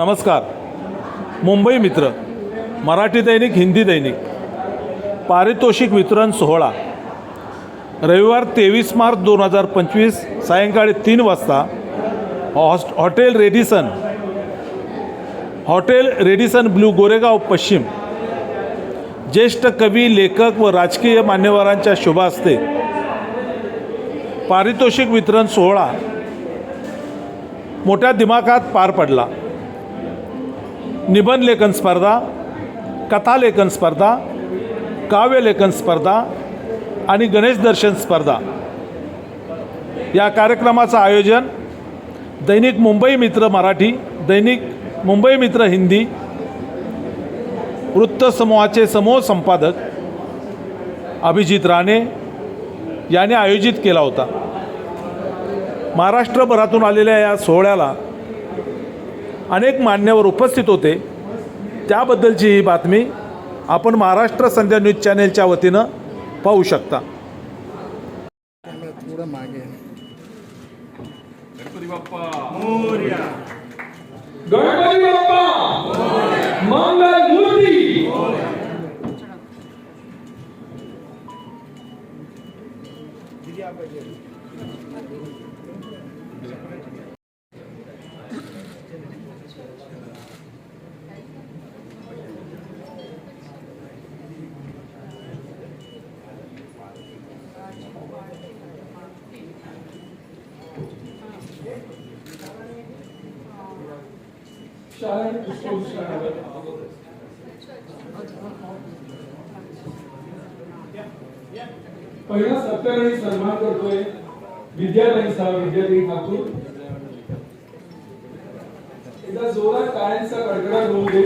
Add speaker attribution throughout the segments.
Speaker 1: नमस्कार. मुंबई मित्र मराठी दैनिक हिंदी दैनिक पारितोषिक वितरण सोहळा. रविवार तेवीस मार्च दोन हजार पंचवीस सायंकाळी तीन वाजता हॉस् hotel Radisson hotel Radisson Blu Goregaon पश्चिम. ज्येष्ठ कवी लेखक व राजकीय मान्यवरांच्या शुभा असते पारितोषिक वितरण सोहळा मोठ्या दिमाखात पार पडला. निबंध लेखन स्पर्धा कथालेखन स्पर्धा काव्यलेखन स्पर्धा आणि गणेश दर्शन स्पर्धा. या कार्यक्रमाचं आयोजन दैनिक मुंबई मित्र मराठी दैनिक मुंबई मित्र हिंदी वृत्तसमूहाचे समूह संपादक अभिजित राणे याने आयोजित केला होता. महाराष्ट्रभरातून आलेल्या या सोहळ्याला अनेक मान्यवर उपस्थित होते. त्याबद्दलची ही बातमी आपण महाराष्ट्र संध्या न्यूज चॅनेलच्या वतीनं पाहू शकता.
Speaker 2: गणपती बाप्पा! विद्यालयीन विद्यालयीचा विद्यालयीन ठाकूर एकदा जोरात टाळ्यांचा कडकडाट होऊ दे.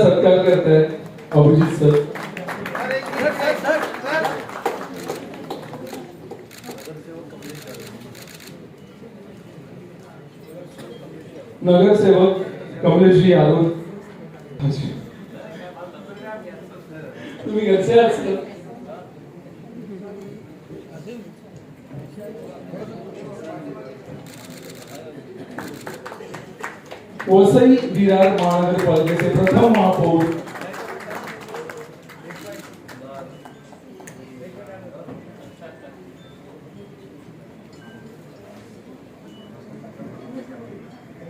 Speaker 2: सत्कार करत आहेत अभिजित सर. नगरसेवक कमलेशजी यादव तुम्ही घरचे आहात सर? वसई विरार महानगरपालिकेचे प्रथम महापौर.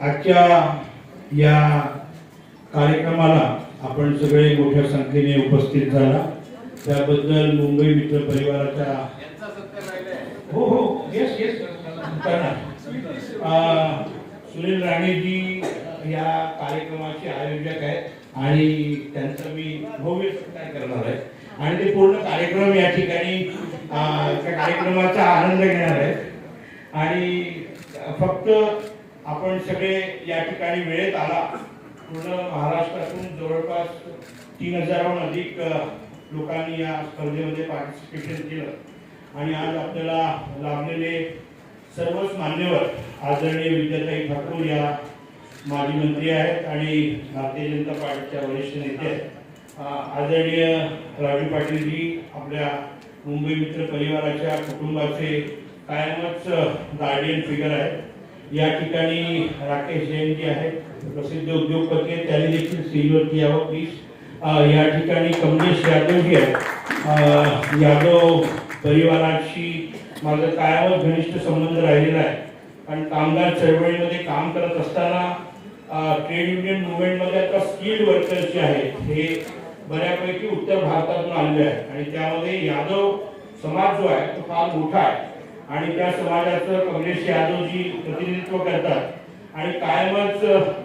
Speaker 3: आजच्या या कार्यक्रमाला आपण सगळे मोठ्या संख्येने उपस्थित झाला. त्याबद्दल मुंबई मित्र परिवाराच्या हो हो येस येस सुनील राणेजी या कार्यक्रमाचे आयोजक आहेत आणि त्यांचं मी भव्य सत्कार करणार आहे. आणि ते पूर्ण कार्यक्रम या ठिकाणी त्या कार्यक्रमाचा आनंद घेणार आहे आणि फक्त आपण सगळे या ठिकाणी वेळेत आला. पूर्ण महाराष्ट्रातून जवळपास तीन हजाराहून अधिक लोकांनी या स्पर्धेमध्ये पार्टिसिपेशन केलं. आणि आज आपल्याला लाभलेले सर्वच मान्यवर आदरणीय विद्याताई ठाकूर या माजी मंत्री आहेत आणि भारतीय जनता पार्टीच्या वरिष्ठ नेते आहेत. आदरणीय राजू पाटीलजी आपल्या मुंबई मित्र परिवाराच्या कुटुंबाचे कायमच गार्डियन फिगर आहेत. या ठिकाणी राकेश जैन आहेत प्रसिद्ध उद्योगपती आहेत. त्यांनी देखील स्टेजवरती यावं प्लीज या ठिकाणी कमलेश यादवजी आहेत. यादव परिवाराशी माझा कायमच घनिष्ठ संबंध राहिलेला आहे. कारण कामगार चळवळीमध्ये काम करत असताना ट्रेड युनियन मुवमेंटमध्ये आता स्किल्ड वर्कर्स जे आहेत हे बऱ्यापैकी उत्तर भारतातून आलेले आहेत. आणि त्यामध्ये यादव समाज जो आहे तो फार मोठा आहे. आणि त्या समाजाचं कमलेश यादवजी प्रतिनिधित्व करतात. आणि कायमच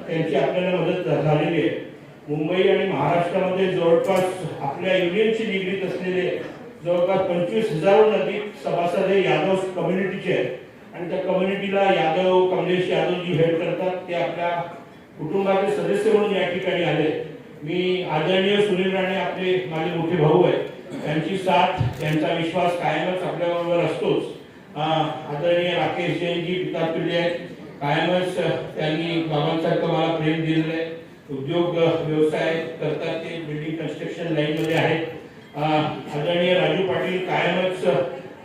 Speaker 3: त्यांची आपल्याला मदत झालेली आहे. मुंबई आणि महाराष्ट्रामध्ये जवळपास आपल्या युनियनशी निगडीत असलेले जवळपास पंचवीस हजारहून अधिक सभासद हे यादव कम्युनिटीचे आहेत. आणि त्या कम्युनिटीला यादव कमलेश यादव जी हेड करतात. ते आपल्या कुटुंबाचे सदस्य म्हणून या ठिकाणी आले. मी आदरणीय सुनील राणे आपले माझे मोठे भाऊ आहेत त्यांची साथ त्यांचा विश्वास कायमच आपल्याबरोबर असतोच. आदरणीय राकेश जैनजी पिता पिढी आहेत. कायमच त्यांनी बाबांसारखं मला प्रेम दिलेलं आहे. उद्योग व्यवसाय करतात ते बिल्डिंग कन्स्ट्रक्शन लाईनमध्ये आहेत. आदरणीय राजू पाटील कायमच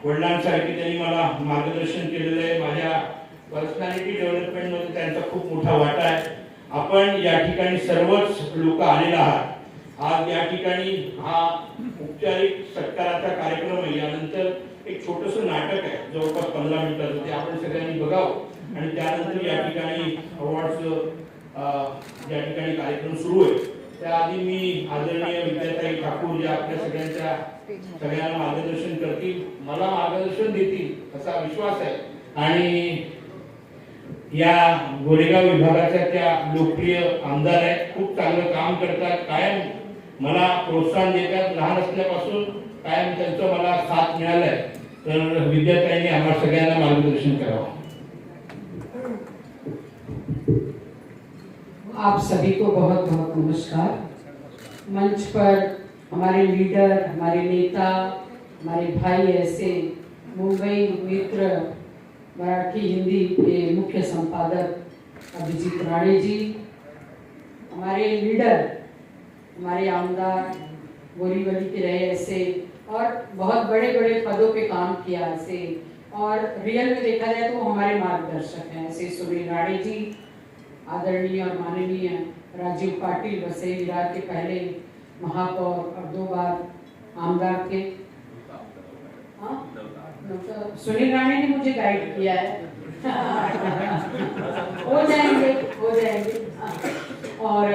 Speaker 3: वडिलांसारखे त्यांनी मला मार्गदर्शन केलेलं आहे. माझ्या पर्सनॅलिटी डेव्हलपमेंटमध्ये त्यांचा खूप मोठा वाटा आहे. आपण या ठिकाणी सर्वच लोक आलेले आहात. आज या ठिकाणी हा औपचारिक सत्काराचा कार्यक्रम आहे. यानंतर एक छोटस नाटक आहे. जवळपास पंधरा मिनिटाचं ते आपण सगळ्यांनी बघावं. आणि त्यानंतर या ठिकाणी अवॉर्डचं या ठिकाणी कार्यक्रम सुरू आहे. त्याआधी मी आदरणीय विद्याताई ठाकूर ज्या आपल्या सगळ्यांच्या सगळ्यांना मार्गदर्शन करतील. मला मार्गदर्शन देतील असा विश्वास आहे. आणि या गोरेगाव विभागाच्या त्या लोकप्रिय आमदार आहेत. खूप चांगलं काम करतात. कायम मला प्रोत्साहन देतात. लहान असल्यापासून कायम त्यांचं मला साथ मिळालाय. तर विद्यार्थ्यांनी आम्हाला सगळ्यांना मार्गदर्शन करावं.
Speaker 4: आप सभी को बहुत बहुत नमस्कार। मंच पर हमारे लीडर हमारे नेता हमारे भाई ऐसे मुंबई मित्र मराठी हिंदी के मुख्य संपादक अभिजीत राणे जी, हमारे लीडर, हमारे आमदार बोरीवली के रहे ऐसे और बहुत बड़े बड़े पदों पे काम किया ऐसे और रियल में देखा जाए तो हमारे मार्गदर्शक हैं ऐसे सुनील राणे जी, आदरणीय और माननीय राजीव पाटिल, वसई विरार के पहले महापौर और दो बार आमदार थे हाँ? सुनील राणे ने मुझे गाइड किया है। हो जाएँगे हो जाएँगे। और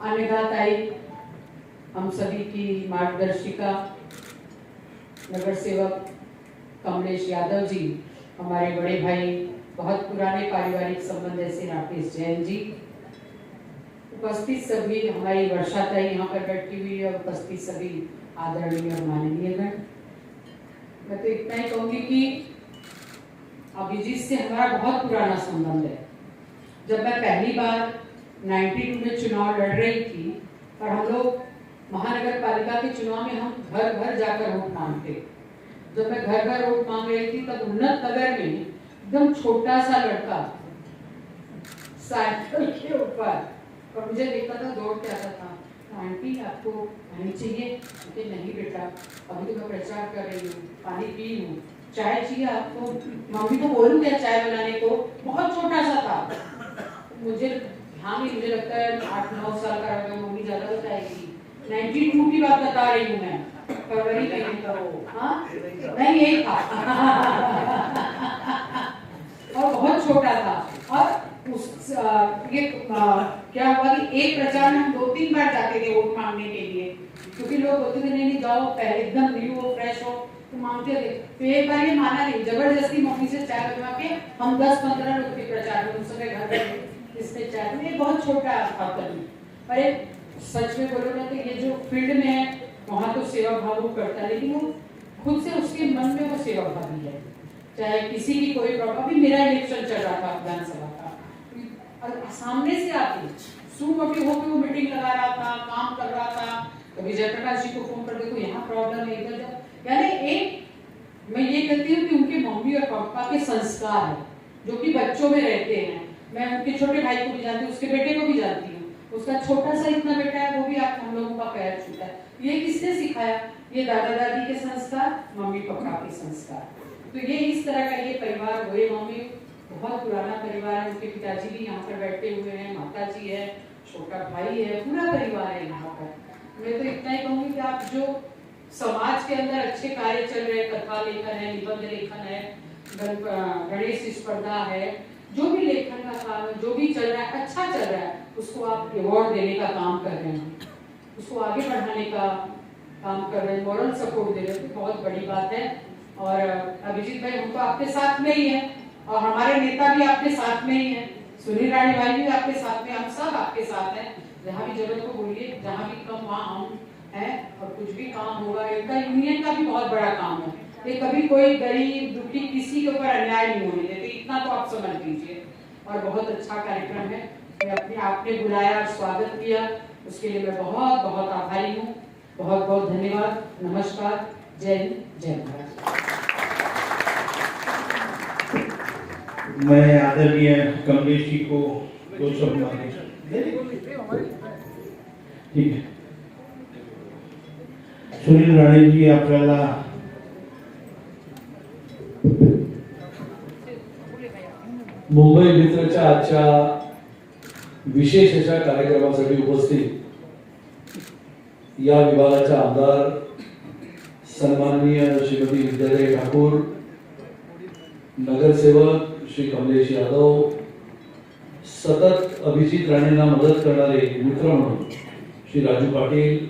Speaker 4: अनघा ताई, हम सभी की मार्गदर्शिका, नगर सेवक कमलेश यादव जी, हमारे बड़े भाई, बहुत पुराने पारिवारिक संबंध ऐसे राकेश जैन जी, उपस्थित सभी, हमारी वर्षा ताई यहाँ पर बैठी हुई है उपस्थित सभी आदरणीय और माननीय गण। मैं तो इतना ही कहूँगी कि अभिजीत से हमारा बहुत पुराना संबंध है। जब मैं पहली बार 92 में चुनाव लड़ रही थी, और हम लोग महानगर पालिका के चुनाव में हम घर घर जाकर वोट मांगते। जब मैं घर घर वोट मांग रही थी, तब उन्नत नगर में एकदम छोटा सा लड़का साइकिल के ऊपर, और मुझे देखता था दौड़ के आता था। आंटी आपको पानी चाहिए कहते नहीं बेटा। अभी तो मैं प्रचार कर रही हूँ, पानी पी हूँ चाय चाहिए आपको? मम्मी को बोलूँ क्या चाय बनाने को। बहुत छोटा सा था। मुझे ध्यान नहीं, मुझे लगता है आठ, नौ साल का होगा मम्मी ज़्यादा बताएगी। नाइनटी टू की बात बता रही हूँ मैं। फरवरी महीने का वो हाँ? नहीं, यही था। और बहुत छोटा था। और उस ये आ, क्या हुआ कि एक प्रचार में हम दो तीन बार जाते थे वोट मांगने के लिए क्योंकि लोग बोलते थे नहीं जाओ पहले एकदम न्यू हो फ्रेश हो। तो मांगते थे। तो एक बार ये माना नहीं ज़बरदस्ती मम्मी से चाय बनवा के हम दस पंद्रह लोग के प्रचार में उस घर में इसने चाय में ये बहुत छोटा कभी पर एक सच में बोलो ना तो ये जो फ़ील्ड में है वहाँ तो सेवा भाव वो करता है लेकिन वो खुद से उसके मन में वो सेवा भावी है चाहे किसी की कोई प्रॉब्लम अभी मेरा इलेक्शन चल रहा था विधानसभा और सामने से आके सुमोटिव होकर वो मीटिंग लगा रहा था, काम कर रहा था। कभी जयप्रकाश जी को फ़ोन कर देखो, यहाँ प्रॉब्लम है, इधर यानी एक, मैं ये कहती हूँ कि उनके मम्मी और पापा के संस्कार है, जो कि बच्चों में रहते हैं। मैं उनके छोटे भाई को भी जानती हूँ, उसके बेटे को भी जानती हूँ। उसका छोटा सा इतना बेटा है, वो भी आप हम लोगों का पैर छूटा है। ये किसने सिखाया? ये दादा दादी के संस्कार, मम्मी पापा के संस्कार। तो ये इस तरह का ये परिवार गोरे मम्मी। बहुत पुराना परिवार है उनके पिताजी भी यहाँ पर बैठे हुए हैं माता जी है, छोटा भाई है, पूरा परिवार है यहाँ पर। मैं तो इतना ही कहूँगी कि आप जो समाज के अंदर अच्छे कार्य चल रहे कथा लेखन है, निबंध लेखन है गणेश स्पर्धा है, जो भी लेखन का काम है, जो भी चल रहा है अच्छा चल रहा है, उसको आप अवार्ड देने का काम कर रहे हैं। उसको आगे बढ़ाने का काम कर रहे हैं मॉरल सपोर्ट दे रहे हैं तो बहुत बड़ी बात है। और अभिजीत भाई, हम तो आपके साथ में ही है। और हमारे नेता भी आपके साथ में ही है। सुनील राणी भाई भी आपके साथ में, हम सब आपके साथ हैं। जहाँ भी ज़रूरत हो बोलिए, जहाँ भी कम वहाँ हम है और कुछ भी काम होगा, इनका यूनियन का भी बहुत बड़ा काम है। ये कभी कोई गरीब, दुखी किसी के ऊपर अन्याय नहीं होने देते। इतना तो आप समझ लीजिए। और बहुत अच्छा कार्यक्रम है। मैं अपने आपने बुलाया और स्वागत किया। उसके लिए मैं बहुत बहुत आभारी हूँ। बहुत बहुत धन्यवाद। नमस्कार। जय हिंद, जय भारत।
Speaker 3: मैं आदरणीय कमलेश जी को दो शब्द मांगे ठीक है। सुनील राणे जी आपल्याला
Speaker 2: मुंबई मित्रच्या आजच्या विशेष अशा कार्यक्रमासाठी उपस्थित या विभागाच्या आमदार सन्माननीय श्रीमती विद्यालय ठाकूर नगरसेवक श्री कमलेश यादव सतत अभिजित राणेंना मदत करणारे मित्र म्हणून श्री राजू पाटील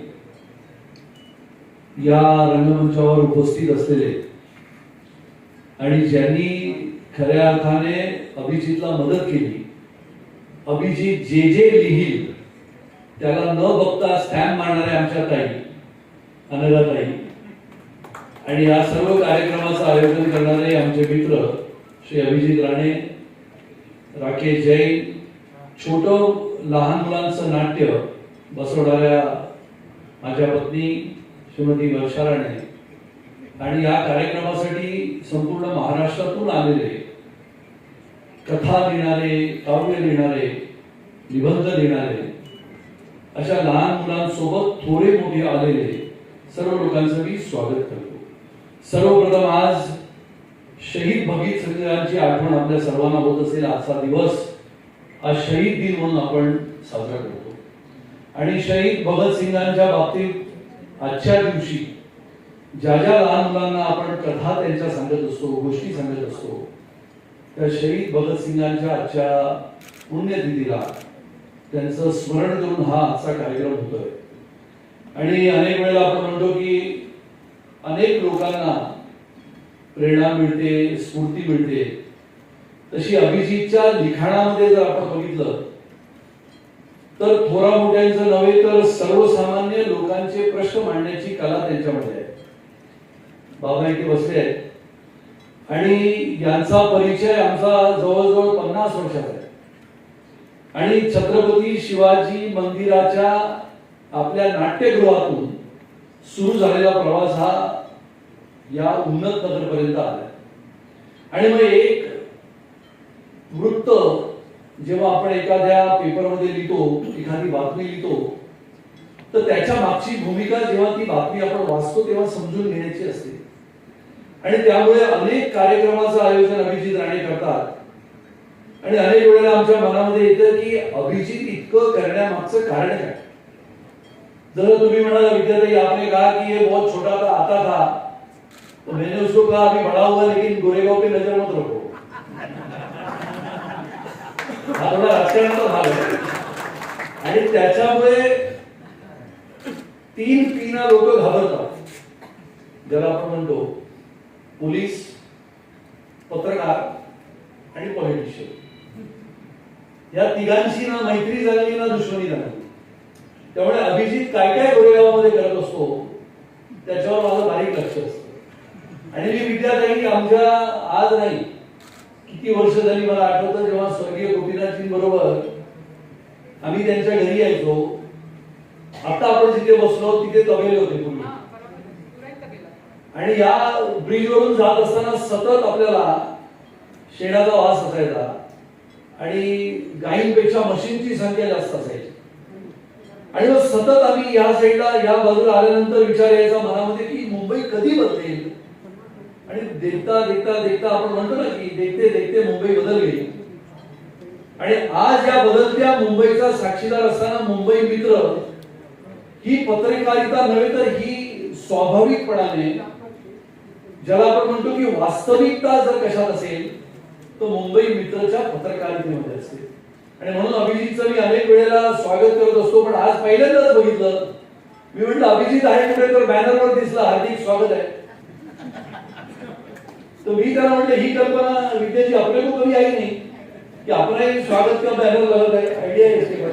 Speaker 2: या रंगमंचावर उपस्थित असलेले आणि ज्यांनी खऱ्या अर्थाने अभिजितला मदत केली अभिजित जे जे लिहिल त्याला न बघता स्टॅम्प मारणारे आमच्या ताई अनघाताई. आणि या सर्व कार्यक्रमाचं आयोजन करणारे आमचे मित्र श्री अभिजित राणे राकेश जैन छोट लहान मुलांचं नाट्य बसवणाऱ्या माझ्या पत्नी श्रीमती वर्षा राणे. आणि या कार्यक्रमासाठी संपूर्ण महाराष्ट्रातून आलेले कथा लिहिणारे काव्य लिहिणारे निबंध लिहिणारे अशा लहान मुलांसोबत थोडे मोठे आलेले सर्व लोकांचं मी स्वागत करतो. सर्वप्रथम आज शहीद भगीत सिंगांची आठवण आपल्या सर्वांना होत असेल आजचा दिवस हा शहीद दिन म्हणून आपण साजरा करतो. आणि शहीद भगतसिंगांच्या बाबतीत आजच्या दिवशी ज्या ज्या लहान मुलांना आपण कथा त्यांच्या सांगत असतो गोष्टी सांगत असतो त्या शहीद भगतसिंगांच्या आजच्या पुण्यतिथीला त्यांचं स्मरण करून हा आजचा कार्यक्रम होतोय. आणि अनेक वेळेला आपण म्हणतो की अनेक लोकांना प्रेरणा मिळते स्फूर्ती मिळते. तशी अभिजितच्या लिखाणामध्ये जर आपण बघितलं तर थोरा मोठ्यांचं नव्हे तर सर्वसामान्य लोकांचे प्रश्न मांडण्याची कला त्यांच्यामध्ये आहे. बाबा इथे बसले आहेत. आणि यांचा परिचय आमचा जवळजवळ पन्नास वर्षाचा आहे. आणि छत्रपती शिवाजी मंदिराच्या आपल्या नाट्यगृहातून सुरू झालेला प्रवास हा या उन्नत नगरपर्यंत आला आणि मग एक वृत्त जेव्हा आपण एखाद्या पेपरमध्ये लिहितो एखादी बातमी लिहितो तर त्याच्या मागची भूमिका जेव्हा ती बातमी आपण वाचतो तेव्हा समजून घेण्याची असते. आणि त्यामुळे अनेक कार्यक्रमाचं आयोजन अभिजित राणे करतात. आणि अनेक वेळेला आमच्या मनामध्ये येतं की अभिजित इतकं करण्यामागचं कारण काय? जर तुम्ही म्हणाला विद्यार्थी आपने कहा की हे बहुत छोटा था आता था. तो मैंने उसको कहा अभी बड़ा हुआ लेकिन गोरेगांव पे नजर मत रखो. हा थोडा राजकारणाचा भाग आहे आणि त्याच्यामुळे तीन पीना लोक घाबरतात. ज्याला आपण म्हणतो पोलीस पत्रकार आणि पॉलिटिशियन या तिघांशी ना मैत्री झाली ना दुश्मनी झाली त्यामुळे अभिजित काय काय गोरेगावामध्ये करत असतो त्याच्यावर माझं बारीक लक्ष असतं. आणि मी विद्यार्थी आमच्या आज नाही किती वर्ष झाली मला आठवतं जेव्हा स्वर्गीय गोपीनाथजी बरोबर आम्ही त्यांच्या घरी यायचो. आता आपण जिथे बसलो तिथे तबेले होते पूर्वी आणि या ब्रिजवरून जात असताना सतत आपल्याला शेणाचा वास असायचा. आणि गायींपेक्षा म्हशींची संख्या जास्त असायची. आणि मग सतत आम्ही या साईडला या बाजूला आल्यानंतर विचार यायचा मनामध्ये की मुंबई कधी बदलेल आणि देखता देखता देखता आपण म्हणतो ना की देखते देखते मुंबई बदलली आणि आज या बदलत्या मुंबईचा साक्षीदार असताना मुंबई मित्र ही पत्रकारिता नव्हे तर ही स्वाभाविकपणाने ज्याला आपण म्हणतो की वास्तविकता जर कशात असेल तर मुंबई मित्रच्या पत्रकारितेमध्ये असते आणि म्हणून अभिजितचं मी अनेक वेळेला स्वागत करत असतो पण आज पहिल्यांदाच बघितलं. मी म्हटलं अभिजित आहे कुठे? तर बॅनरवर दिसला हार्दिक स्वागत आहे. तर मी त्याला म्हटलं ही कल्पना विद्याची आपल्या को कधी आई नाही? की आपणही स्वागत किंवा बॅनर लागत आहे. आयडिया आहे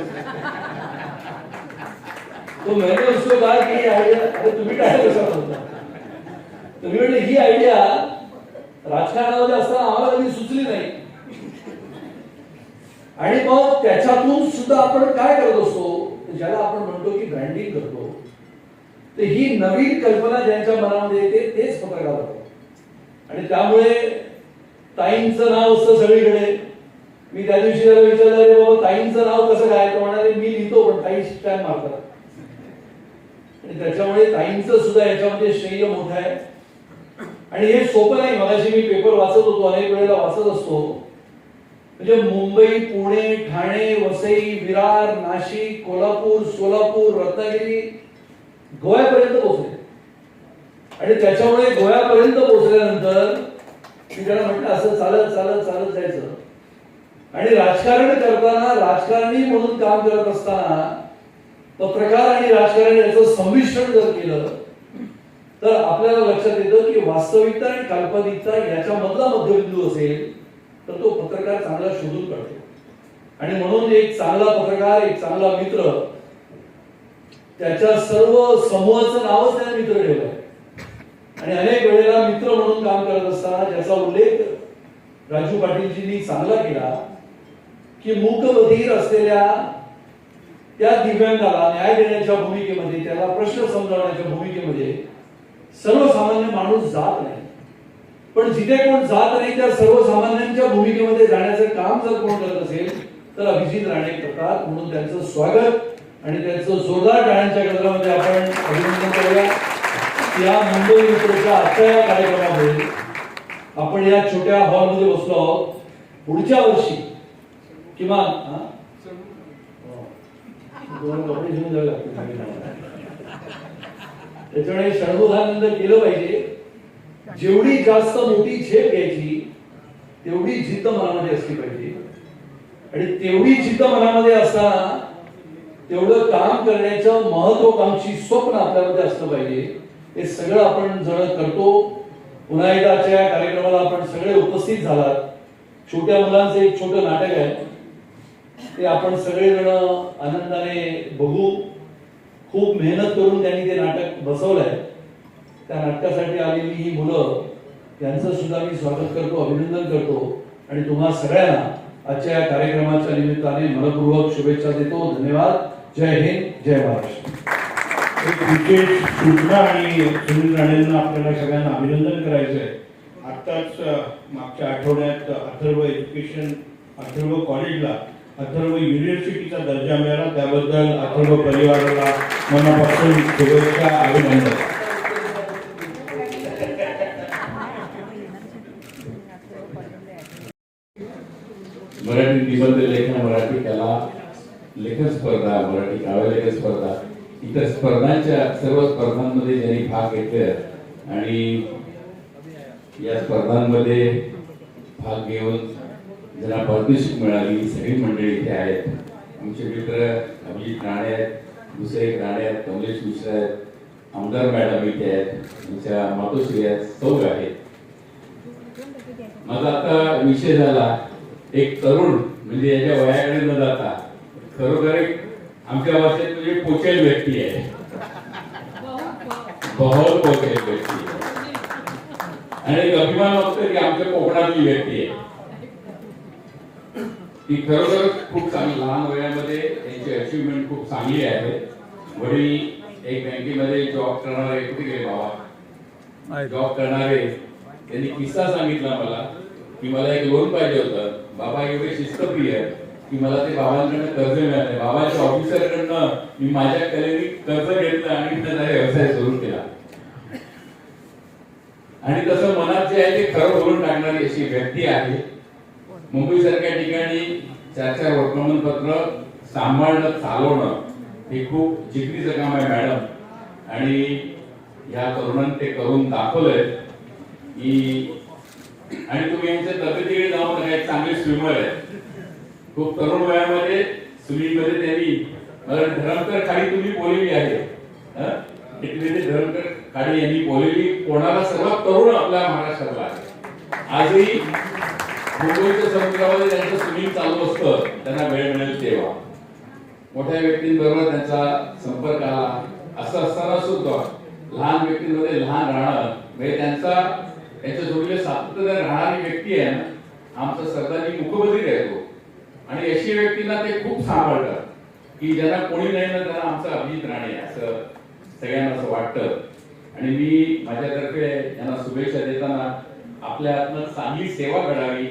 Speaker 2: तो मेहनत असतो का की आयडिया अरे तुम्ही काय कसा म्हणता तुम्ही म्हटलं ही आयडिया राजकारणामध्ये असताना आम्हाला कधी सुचली नाही. आणि मग त्याच्यातून सुद्धा आपण काय करत असतो? ज्याला आपण म्हणतो की ब्रँडिंग करतो. तर ही नवीन कल्पना ज्यांच्या मनामध्ये येते तेच पत्रकार होतात. आणि त्यामुळे ताईंचं नाव असतं सगळीकडे. मी त्या दिवशी त्याला विचारलं अरे बाबा ताईंचं नाव कसं काय? तर म्हणाले मी लिहितो पण ताई स्टॅम्प मारतात. आणि त्याच्यामुळे ताईंचं सुद्धा याच्यामध्ये श्रेय मोठं आहे. आणि हे सोपं नाही मगाशी मी पेपर वाचत होतो अनेक वेळेला वाचत असतो. म्हणजे मुंबई पुणे ठाणे वसई विरार नाशिक कोल्हापूर सोलापूर रत्नागिरी गोव्यापर्यंत पोहोचले. आणि त्याच्यामुळे गोव्यापर्यंत पोहोचल्यानंतर मी त्याला म्हटलं असं चालत चालत चालत जायचं. आणि राजकारण करताना राजकारणी म्हणून काम करत असताना पत्रकार आणि राजकारण याचं संमिश्रण जर केलं तर आपल्याला लक्षात येतं की वास्तविकता आणि काल्पनिकता याच्यामधला मध्यबिंदू असेल तर तो पत्रकार चांगला शोधून काढतो. आणि म्हणून एक चांगला पत्रकार एक चांगला मित्र त्याच्या सर्व समूहाचं नावच त्याने मित्र ठेवलं. आणि अनेक वेळेला मित्र म्हणून काम करत असताना ज्याचा उल्लेख राजू पाटीलजींनी चांगला केला की मूकबधीर असलेल्या त्या दिव्यांगाला न्याय देण्याच्या भूमिकेमध्ये त्याला प्रश्न समजावण्याच्या भूमिकेमध्ये सर्वसामान्य माणूस जात नाही. पण जिथे कोण जात नाही त्या सर्वसामान्यांच्या भूमिकेमध्ये जाण्याचं काम जर कोण करत असेल तर अभिजित राणे करतात. म्हणून त्यांचं स्वागत आणि त्यांचं जोरदार टाळ्यांच्या गजरामध्ये आपण अभिनंदन करूया. या मुंबई मित्रच्या आजच्या या कार्यक्रमामध्ये आपण या छोट्या हॉलमध्ये बसलो आहोत. पुढच्या वर्षी किमान हो. त्याच्यामुळे षणमुखानंद केलं पाहिजे. जेवढी जास्त मोठी झेप घ्यायची तेवढी जिद्द मनामध्ये असली पाहिजे. आणि तेवढी जिद्द मनामध्ये असताना तेवढं काम करण्याचं महत्वाकांक्षी स्वप्न आपल्यामध्ये असलं पाहिजे. हे सगळं आपण जण करतो पुन्हा एकदा आजच्या या कार्यक्रमाला आपण सगळे उपस्थित झालात. छोट्या मुलांचं एक छोटं नाटक आहे. ते आपण सगळेजण आनंदाने बघू. खूप मेहनत करून त्यांनी ते नाटक बसवलंय. त्या नाटकासाठी आलेली ही मुलं यांचं सुद्धा मी स्वागत करतो अभिनंदन करतो. आणि तुम्हा सगळ्यांना आजच्या या कार्यक्रमाच्या निमित्ताने मनपूर्वक शुभेच्छा देतो. धन्यवाद. जय हिंद जय महाराष्ट्र.
Speaker 3: म्हणजे क्रिकेट विशेष आणि सुनील राणेंना आपल्याला सगळ्यांना अभिनंदन करायचं आहे आत्ताच मागच्या आठवड्यात अथर्व एज्युकेशन अथर्व कॉलेजला अथर्व युनिव्हर्सिटीचा दर्जा मिळाला. त्याबद्दल अथर्व परिवाराला मनापासून शुभेच्छा अभिनंदन.
Speaker 5: मराठी निबंध लेखन मराठी कला लेखन स्पर्धा मराठी काव्य लेखन स्पर्धा इतर स्पर्धांच्या सर्व स्पर्धांमध्ये ज्यांनी भाग घेतला आणि या स्पर्धांमध्ये भाग घेऊन ज्यांना पारितोषिक मिळाली सगळी मंडळी इथे आहेत. आमचे मित्र अभिजित राणे आहेत दुसरे राणे आहेत कमलेश मिश्रा आहेत आमदार मॅडम इथे आहेत आमच्या मातोश्री आहेत सौ आहेत. माझा आता विषय झाला एक तरुण म्हणजे याच्या वयाकडे न जाता खरोखर एक आमच्या भाषेत म्हणजे पोचेल व्यक्ती आहे. बहुत पोचेल व्यक्ती आहे. आणि एक अभिमान वाटतो की आमच्या कोकणातली व्यक्ती आहे. ती खरोखर खूप चांगली लहान वयामध्ये त्यांची अचिव्हमेंट खूप चांगली आहे. वडील एक बँकेमध्ये जॉब करणारे कुठे गेले बाबा? जॉब करणारे. त्यांनी किस्सा सांगितला मला की मला एक लोन पाहिजे होतं. बाबा एवढे शिस्तप्रिय आहेत की मला ते बाबांकडनं कर्ज मिळाले बाबाच्या ऑफिसरकडनं मी माझ्या कलेने कर्ज घेतलं आणि त्याचा व्यवसाय सुरू केला. आणि तसं मनात जे आहे ते खरं होऊन टाकणारी अशी व्यक्ती आहे. मुंबई सारख्या ठिकाणी चार चार वर्तमानपत्र सांभाळणं चालवणं हे खूप जिकरीचं काम आहे मॅडम. आणि या तरुणांनी ते करून दाखवलंय. की आणि तुम्ही यांच्या तब्येतीकडे जाऊन चांगले स्विमर आहे. खूप तरुण वयामध्ये स्विमिंग त्यांनी धरमकर खाडी तुम्ही बोललेली आहे. धरमकर खाडी यांनी बोललेली कोणाला सर्वात तरुण आपल्या महाराष्ट्रातला आहे. आजही मुंबईच्या समुद्रामध्ये त्यांचं स्विमिंग चालू असतं त्यांना वेळ मिळेल तेव्हा. मोठ्या व्यक्तींबरोबर त्यांचा संपर्क आला. असं असताना सुद्धा लहान व्यक्तींमध्ये लहान राहणं म्हणजे त्यांचा त्यांच्या जोडीला सातत्याने राहणारी व्यक्ती आहे ना आमचा सरदारजी मुखबधिर आहे तो. आणि अशी व्यक्तीला ते खूप सांभाळतात की ज्यांना कोणी नाही ना त्यांना आमचा अभिजित राणे असं सगळ्यांना असं वाटतं. आणि मी माझ्यातर्फे यांना शुभेच्छा देताना आपल्या हातनं चांगली सेवा घडावी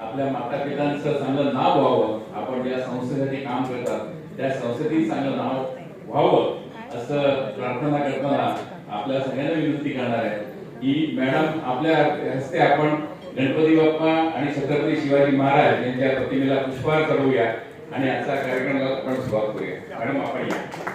Speaker 5: आपल्या माता पितांचं चांगलं नाव व्हावं आपण ज्या संस्थेसाठी काम करतात त्या संस्थेतही चांगलं नाव व्हावं असं प्रार्थना करताना आपल्या सगळ्यांना विनंती करणार आहे की मॅडम आपल्या हस्ते आपण गणपती बाप्पा आणि छत्रपती शिवाजी महाराज यांच्या प्रतिमेला पुष्पहार करूया आणि आजचा कार्यक्रमाला आपण सुरुवात करूया. मॅडम आपण या.